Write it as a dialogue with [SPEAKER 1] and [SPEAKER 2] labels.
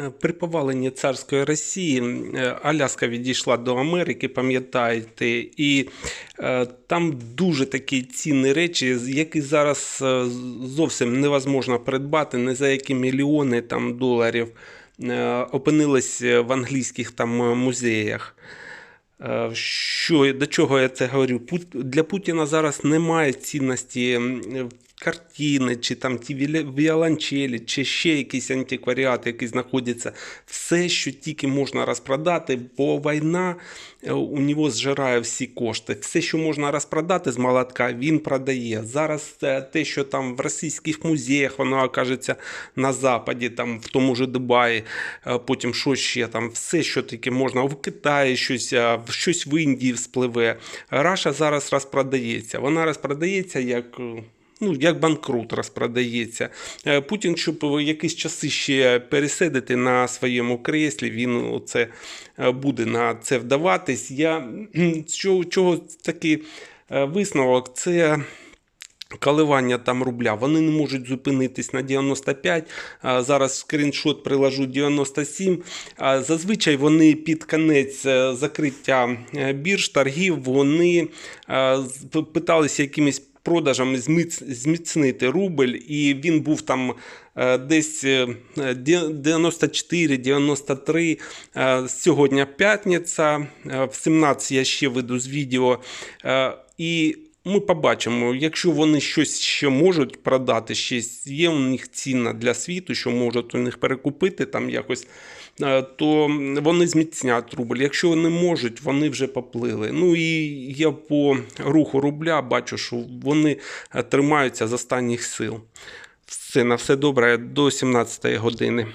[SPEAKER 1] Е, При поваленні царської Росії е, Аляска відійшла до Америки, пам'ятаєте, і е, там дуже такі цінні речі, які зараз зовсім невозможно придбати, не за які мільйони там, доларів опинились в англійських там музеях. Що, до чого я це говорю? Для Путіна зараз немає цінності картини, чи там ті віолончелі, чи ще якісь антикваріати, які знаходяться. Все, що тільки можна розпродати, бо війна е, у нього зжирає всі кошти. Все, що можна розпродати з молотка, він продає. Зараз те, що там в російських музеях, воно окажеться на Западі, там в тому ж Дубаї, е, потім що ще там, все, що таке можна, в Китаї щось, е, щось в Індії вспливе. Раша зараз розпродається. Вона розпродається як. Ну, як банкрут розпродається. Е, Путін, щоб якісь часи ще пересидити на своєму креслі, він оце е, буде на це вдаватись. Я чого, чого такий е, висновок? Це коливання там рубля. Вони не можуть зупинитись на 95. Зараз скріншот приложу 97. Зазвичай вони під конець закриття бірж, торгів, вони питалися якимись продажами зміц- зміцнити рубль, і він був там е, десь е, 94-93. Е, Сьогодні п'ятниця, е, в 17 я ще веду з відео. Е, І ми побачимо, якщо вони щось ще можуть продати, щось є у них цінна для світу, що можуть у них перекупити там якось, е, то вони зміцнять рубль. Якщо вони можуть, вони вже поплили. Ну і я по руху рубля бачу, що вони е, тримаються з останніх сил. Все на все добре до 17 години.